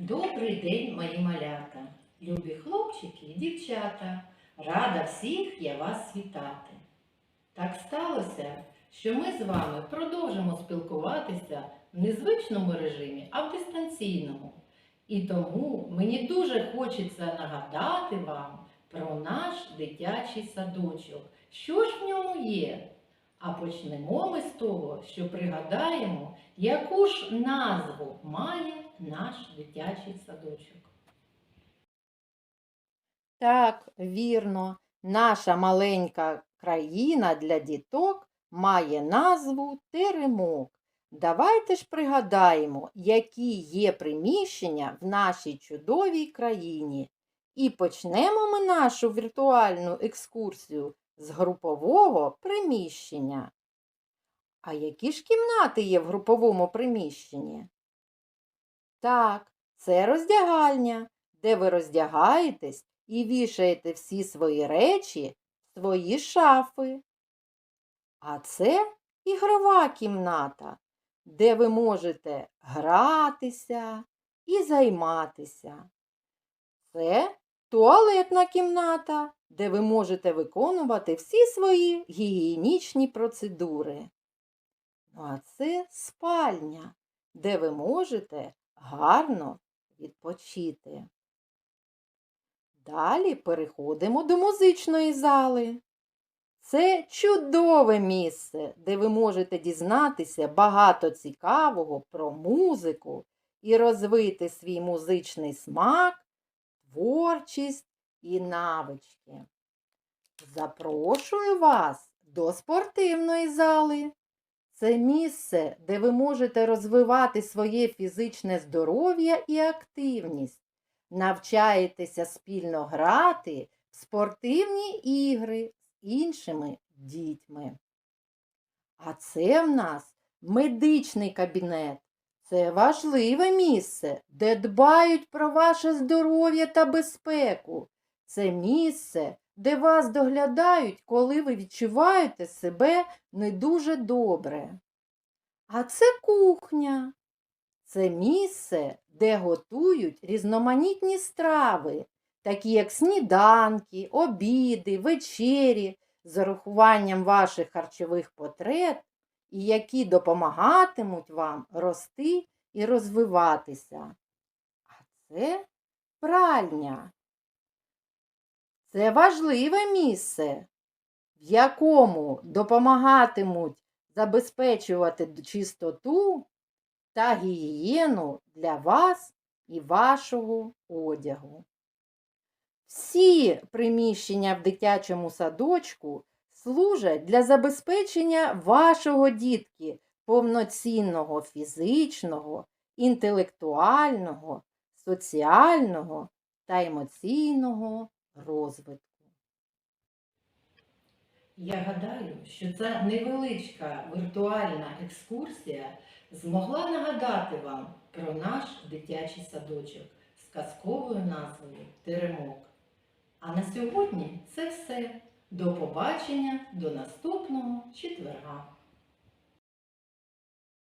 Добрий день, мої малята, любі хлопчики і дівчата. Рада всіх я вас вітати. Так сталося, що ми з вами продовжимо спілкуватися в незвичному режимі, а в дистанційному. І тому мені дуже хочеться нагадати вам про наш дитячий садочок. Що ж в ньому є? А почнемо ми з того, що пригадаємо, яку ж назву має наш дитячий садочок. Так, вірно, наша маленька країна для діток має назву Теремок. Давайте ж пригадаємо, які є приміщення в нашій чудовій країні. І почнемо ми нашу віртуальну екскурсію з групового приміщення. А які ж кімнати є в груповому приміщенні? Так, це роздягальня, де ви роздягаєтесь і вішаєте всі свої речі в свої шафи. А це ігрова кімната, де ви можете гратися і займатися. Це туалетна кімната, де ви можете виконувати всі свої гігієнічні процедури. Ну, а це спальня, де ви можете гарно відпочити. Далі переходимо до музичної зали. Це чудове місце, де ви можете дізнатися багато цікавого про музику і розвити свій музичний смак, творчість і навички. Запрошую вас до спортивної зали. Це місце, де ви можете розвивати своє фізичне здоров'я і активність, навчаєтеся спільно грати в спортивні ігри з іншими дітьми. А це в нас медичний кабінет. Це важливе місце, де дбають про ваше здоров'я та безпеку. Це місце, де вас доглядають, коли ви відчуваєте себе не дуже добре. А це кухня. Це місце, де готують різноманітні страви, такі як сніданки, обіди, вечері, з урахуванням ваших харчових потреб, і які допомагатимуть вам рости і розвиватися. А це пральня. Це важливе місце, в якому допомагатимуть забезпечувати чистоту та гігієну для вас і вашого одягу. Всі приміщення в дитячому садочку служать для забезпечення вашого дітки повноцінного фізичного, інтелектуального, соціального та емоційного розвитку. Я гадаю, що ця невеличка віртуальна екскурсія змогла нагадати вам про наш дитячий садочок з казковою назвою Теремок. А на сьогодні це все. До побачення, до наступного четверга.